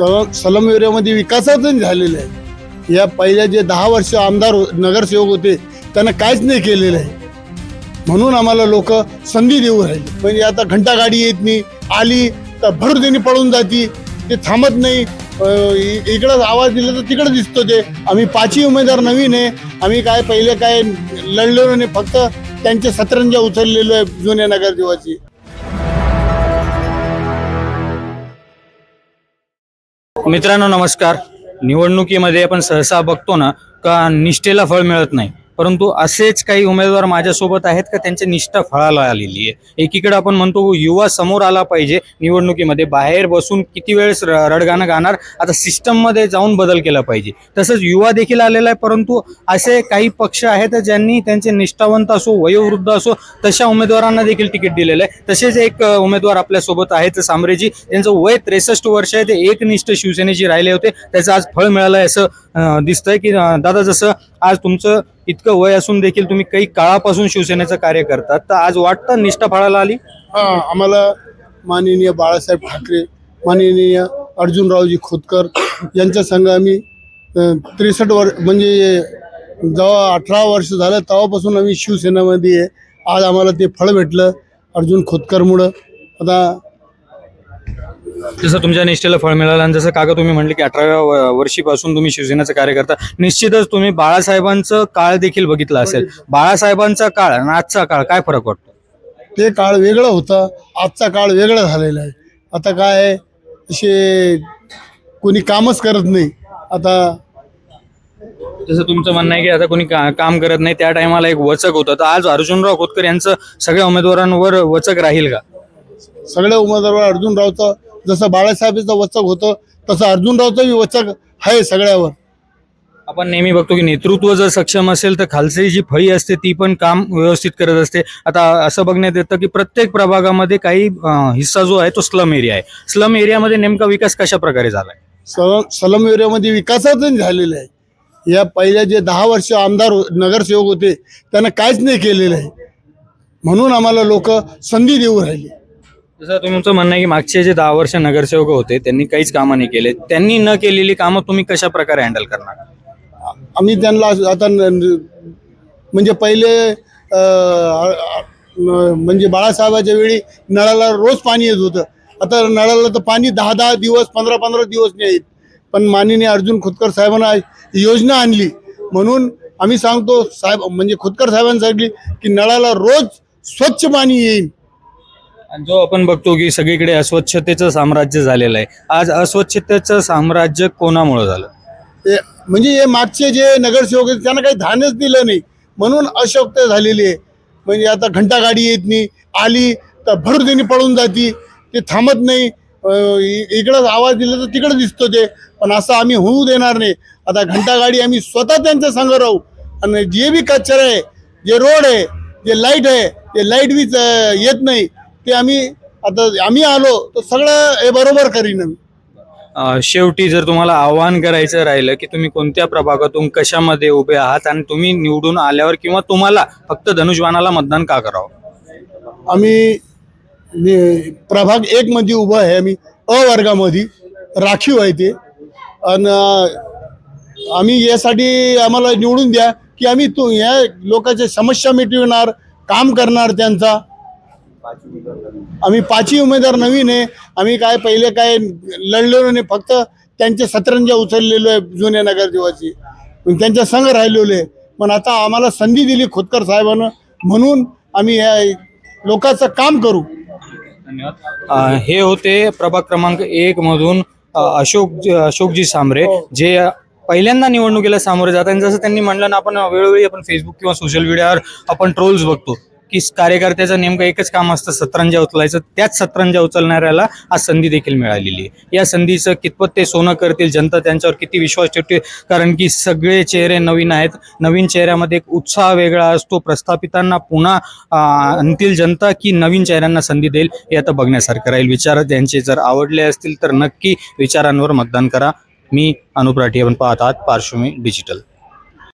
स सलम एरियामध्ये विकासच झालेला आहे या पहिल्या जे दहा वर्ष आमदार हो- नगरसेवक होते त्यांना काहीच नाही केलेलं आहे. म्हणून आम्हाला लोक संधी देऊ राहिले. म्हणजे आता घंटा गाडी येत नाही आली तर भरदेनी पळून जाती ते थांबत नाही. इकडं आवाज दिला तर तिकडं दिसतो ते. आम्ही पाचही उमेदवार नवीन आहे. आम्ही काय पहिले काय लढलेलो नाही फक्त त्यांचे सतरंजा उचललेलो आहे जुन्या नगरसेवाची मित्रांनो नमस्कार. निवडणुकीमध्ये आपण सहसा बघतो ना का निष्ठेला फळ मिळत नाही. परंतु असेच काही उमेदवार माझ्यासोबत आहेत का त्यांची निष्ठा फळाला आलेली आहे. एकीकडे आपण म्हणतो युवा समोर आला पाहिजे निवडणुकीमध्ये बाहेर बसून किती वेळेस र- रडगाणं गाणार आता सिस्टममध्ये जाऊन बदल केला पाहिजे. तसंच युवा देखील आलेला आहे परंतु असे काही पक्ष आहेत ज्यांनी त्यांचे निष्ठावंत असो वयोवृद्ध असो तशा उमेदवारांना देखील तिकीट दिलेलं आहे. तसेच एक उमेदवार आपल्यासोबत आहेत सांबरेजी त्यांचं वय त्रेसष्ट वर्ष आहे ते एकनिष्ठ शिवसेनेची राहिले होते. त्याचं आज फळ मिळालं आहे असं दिसतंय की दादा जसं आज तुमचं इतकं वय असून देखील तुम्ही काही काळापासून शिवसेनेचं कार्य करतात. तर आज वाटतं निष्ठा फळाला आली? हा आम्हाला माननीय बाळासाहेब ठाकरे माननीय अर्जुनरावजी खोतकर यांच्या संघ आम्ही त्रेसष्ट वर्ष म्हणजे जेव्हा अठरा वर्ष झालं तेव्हापासून आम्ही शिवसेनेमध्ये आहे. आज आम्हाला ते फळ भेटलं अर्जुन खोतकरमुळं. आता जसं तुमच्या निष्ठेला फळ मिळालं आणि जसं काका तुम्ही म्हटलं की अठराव्या वर्षीपासून तुम्ही शिवसेनेचं कार्य करता निश्चितच तुम्ही बाळासाहेबांचं काळ देखील बघितला असेल. बाळासाहेबांचा काळ आणि आजचा काळ काय फरक वाटतो? ते काळ वेगळं होता. आजचा काळ वेगळा झालेला आहे. आता काय असे कोणी कामच करत नाही. आता जसं तुमचं म्हणणं आहे की आता कोणी का- काम करत नाही त्या टायमाला एक वचक होतं. तर आज अर्जुनराव खोतकर यांचं सगळ्या उमेदवारांवर वचक राहील का? सगळ्या उमेदवार अर्जुनरावचं जसं बाळासाहेबांचं वचक होतं तसं अर्जुनरावचंही वचक आहे सगळ्यावर. आपण नेहमी बघतो की नेतृत्व जर सक्षम असेल तर खालची जी फळी असते ती पण काम व्यवस्थित करत असते. आता असं बघण्यात येतं की प्रत्येक प्रभागामध्ये काही हिस्सा जो आहे तो स्लम एरिया आहे. स्लम एरियामध्ये नेमका विकास कशा प्रकारे झालाय? सलम सलम एरियामध्ये विकासच झालेला आहे. या पहिल्या जे दहा वर्ष आमदार हो- नगरसेवक होते त्यांना काहीच नाही केलेलं आहे. म्हणून आम्हाला लोक संधी देऊ राहिले. जसं तुमचं म्हणणं आहे की मागचे जे दहा वर्ष नगरसेवक होते त्यांनी काहीच कामं नाही केले. त्यांनी न केलेली कामं तुम्ही कशा प्रकारे हँडल करणार? आम्ही त्यांना आता न- म्हणजे पहिले अं, अं, म्हणजे बाळासाहेबाच्या वेळी नळाला रोज पाणी येत होतं. आता नळाला तर पाणी दहा दहा दिवस पंधरा पंधरा दिवस नाही येत. पण माननीय अर्जुन खोतकर साहेबांना योजना आणली. म्हणून आम्ही सांगतो साहेब म्हणजे खोतकर साहेबांनी सांगितली की नळाला रोज स्वच्छ पाणी येईल. आणि जो आपण बघतो की सगळीकडे अस्वच्छतेचं साम्राज्य झालेलं आहे. आज अस्वच्छतेचं साम्राज्य कोणामुळे झालं? ते म्हणजे हे मागचे जे नगरसेवक आहेत त्यांना काही धानच दिलं नाही. म्हणून अशोकता झालेली आहे. म्हणजे आता घंटा गाडी येत नाही. आली तर भरदेनी पळून जाती. ते थांबत नाही. इकडंच इकडं आवाज दिला तर तिकडं दिसतो ते. पण असं आम्ही होऊ देणार नाही. आता घंटा गाडी आम्ही स्वतः त्यांच्या संग राहू. आणि जे बी कचरा आहे जे रोड आहे जे लाइट आहे ते लाइट बी येत नाही. ते आम्ही आता आम्ही आलो तर सगळं हे बरोबर करीन आम्ही. अं, शेवटी जर तुम्हाला आव्हान करायचं राहिलं की तुम्ही कोणत्या प्रभागातून कशामध्ये उभे आहात आणि तुम्ही निवडून आल्यावर किंवा तुम्हाला फक्त धनुष्यबाणाला मतदान का करावं? आम्ही नि- प्रभाग एक मध्ये उभं आहे आम्ही अ वर्गामध्ये राखीव आहे ते. आणि आम्ही यासाठी आम्हाला निवडून द्या की आम्ही तो या लोकांच्या समस्या मिटविणार काम करणार त्यांचा. आम्ही पाचही उमेदवार नवीन आहे. आम्ही काय पहिले काय लढलेलो नाही फक्त त्यांचे सतरंजा उचललेलो आहे जुन्या नगरसेवाची पण त्यांच्या संघ राहिलेलो. आहे पण आता आम्हाला संधी दिली खोतकर साहेबांना. म्हणून आम्ही या लोकांचं काम करू. हे होते प्रभाग क्रमांक एक मधून अशोक अशोकजी सांबरे जे पहिल्यांदा निवडणुकीला सामोरे जातात. आणि जसं त्यांनी म्हणलं ना आपण वेळोवेळी आपण फेसबुक किंवा सोशल मीडियावर आपण ट्रोल्स बघतो. की कार्यकर्त्याचं नेमकं एकच काम असतं सतरंजा उचलायचं. त्याच सतरंजा उचलणाऱ्याला आज संधी देखील मिळालेली आहे. या संधीचं कितपत ते सोनं करतील जनता त्यांच्यावर किती विश्वास ठेवते? कारण की सगळे चेहरे नवीन आहेत. नवीन चेहऱ्यामध्ये एक उत्साह वेगळा असतो. प्रस्थापितांना पुन्हा आणतील जनता की नवीन चेहऱ्यांना संधी देईल हे आता बघण्यासारखं राहील. विचार त्यांचे जर आवडले असतील तर नक्की विचारांवर मतदान करा. मी अनुप राठी आपण पाहत आहात पार्श्वमी डिजिटल.